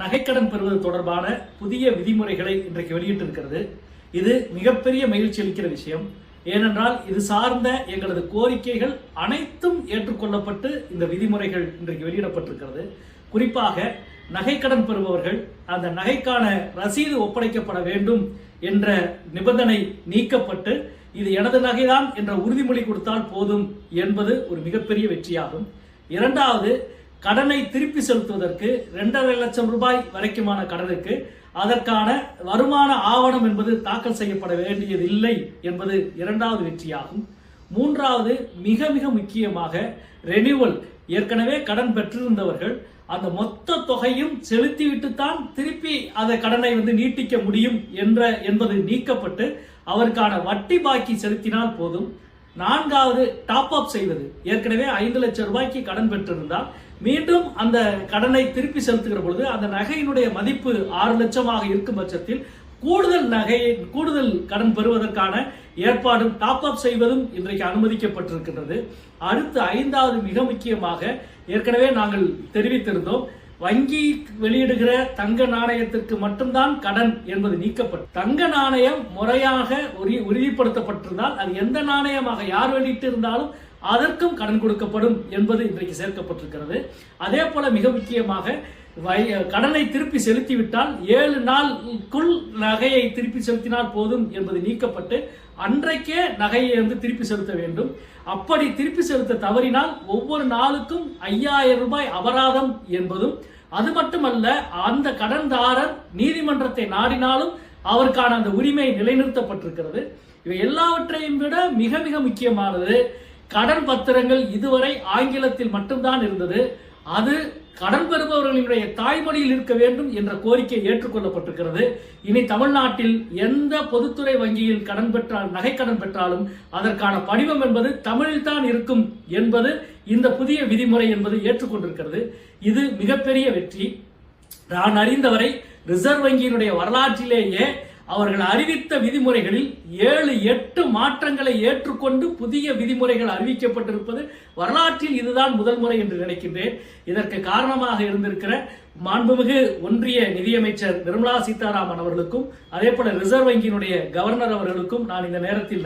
நகைக்கடன் பெறுவது தொடர்பான புதிய விதிமுறைகளை இன்றைக்கு வெளியிட்டிருக்கிறது. இது மிகப்பெரிய மகிழ்ச்சி அளிக்கிற விஷயம். ஏனென்றால் இது சார்ந்த எங்களது கோரிக்கைகள் அனைத்தும் ஏற்றுக்கொள்ளப்பட்டு இந்த விதிமுறைகள் இன்றைக்கு வெளியிடப்பட்டிருக்கிறது. குறிப்பாக நகைக்கடன் பெறுபவர்கள் அந்த நகைக்கான ரசீது ஒப்படைக்கப்பட வேண்டும் என்ற நிபந்தனை நீக்கப்பட்டு இது எனது நகைதான் என்ற உறுதிமொழி கொடுத்தால் போதும் என்பது ஒரு மிகப்பெரிய வெற்றியாகும். இரண்டாவது கடனை திருப்பி செலுத்துவதற்கு இரண்டரை லட்சம் ரூபாய் வரைக்குமான கடனுக்கு அதற்கான வருமான ஆவணம் என்பது தாக்கல் செய்யப்பட வேண்டியதில்லை என்பது இரண்டாவது வெற்றியாகும். மூன்றாவது மிக மிக முக்கியமாக ரெனியூவல் ஏற்கனவே கடன் பெற்றிருந்தவர்கள் அந்த மொத்த தொகையும் செலுத்திவிட்டு தான் திருப்பி அந்த கடனை வந்து நீட்டிக்க முடியும் என்ற என்பது நீக்கப்பட்டு அவருக்கான வட்டி பாக்கி செலுத்தினால் போதும். நான்காவது டாப் அப் செய்வது. ஏற்கனவே ஐந்து லட்சம் ரூபாய்க்கு கடன் பெற்றிருந்தால் மீண்டும் அந்த கடனை திருப்பி செலுத்துகிற பொழுது அந்த நகையினுடைய மதிப்பு ஆறு லட்சமாக இருக்கும் பட்சத்தில் கூடுதல் நகையை கூடுதல் கடன் பெறுவதற்கான ஏற்பாடும் டாப் அப் செய்வதும் இன்றைக்கு அனுமதிக்கப்பட்டிருக்கின்றது. அடுத்து ஐந்தாவது மிக முக்கியமாக ஏற்கனவே நாங்கள் தெரிவித்திருந்தோம். வங்கி வெளியிடுகிற தங்க நாணயத்திற்கு மட்டும்தான் கடன் என்பது நீக்கப்பட்டு தங்க நாணயம் முறையாக உறுதிப்படுத்தப்பட்டிருந்தால் அது எந்த நாணயமாக யார் வெளியிட்டு இருந்தாலும் அதற்கும் கடன் கொடுக்கப்படும் என்பது இன்றைக்கு சேர்க்கப்பட்டிருக்கிறது. அதே போல மிக முக்கியமாக கடனை திருப்பி செலுத்திவிட்டால் ஏழு நாளுக்குள் நகையை திருப்பி செலுத்தினால் போதும் என்பது நீக்கப்பட்டு அன்றைக்கே நகையை வந்து திருப்பி செலுத்த வேண்டும். அப்படி திருப்பி செலுத்த தவறினால் ஒவ்வொரு நாளுக்கும் ஐயாயிரம் ரூபாய் அபராதம் என்பதும் அது மட்டுமல்ல அந்த கடன்தாரர் நீதிமன்றத்தை நாடினாலும் அவருக்கான அந்த உரிமை நிலைநிறுத்தப்பட்டிருக்கிறது. இவை எல்லாவற்றையும் விட மிக மிக முக்கியமானது கடன் பத்திரங்கள் இதுவரை ஆங்கிலத்தில் மட்டும்தான் இருந்தது. அது கடன் பெறுபவர்களினுடைய தாய்மொழியில் இருக்க வேண்டும் என்ற கோரிக்கை ஏற்றுக்கொள்ளப்பட்டிருக்கிறது. இனி தமிழ்நாட்டில் எந்த பொதுத்துறை வங்கியில் கடன் பெற்றால் நகைக்கடன் பெற்றாலும் அதற்கான படிவம் என்பது தமிழில் தான் இருக்கும் என்பது இந்த புதிய விதிமுறை என்பது ஏற்றுக்கொண்டிருக்கிறது. இது மிகப்பெரிய வெற்றி. நான் அறிந்தவரை ரிசர்வ் வங்கியினுடைய வரலாற்றிலேயே அவர்கள் அறிவித்த விதிமுறைகளில் ஏழு எட்டு மாற்றங்களை ஏற்றுக்கொண்டு புதிய விதிமுறைகள் அறிவிக்கப்பட்டிருப்பது வரலாற்றில் இதுதான் முதல் முறை என்று நினைக்கின்றேன். இதற்கு காரணமாக இருந்திருக்கிற மாண்புமிகு ஒன்றிய நிதியமைச்சர் நிர்மலா சீதாராமன் அவர்களுக்கும் அதே போல ரிசர்வ் வங்கியினுடைய கவர்னர் அவர்களுக்கும் நான் இந்த நேரத்தில்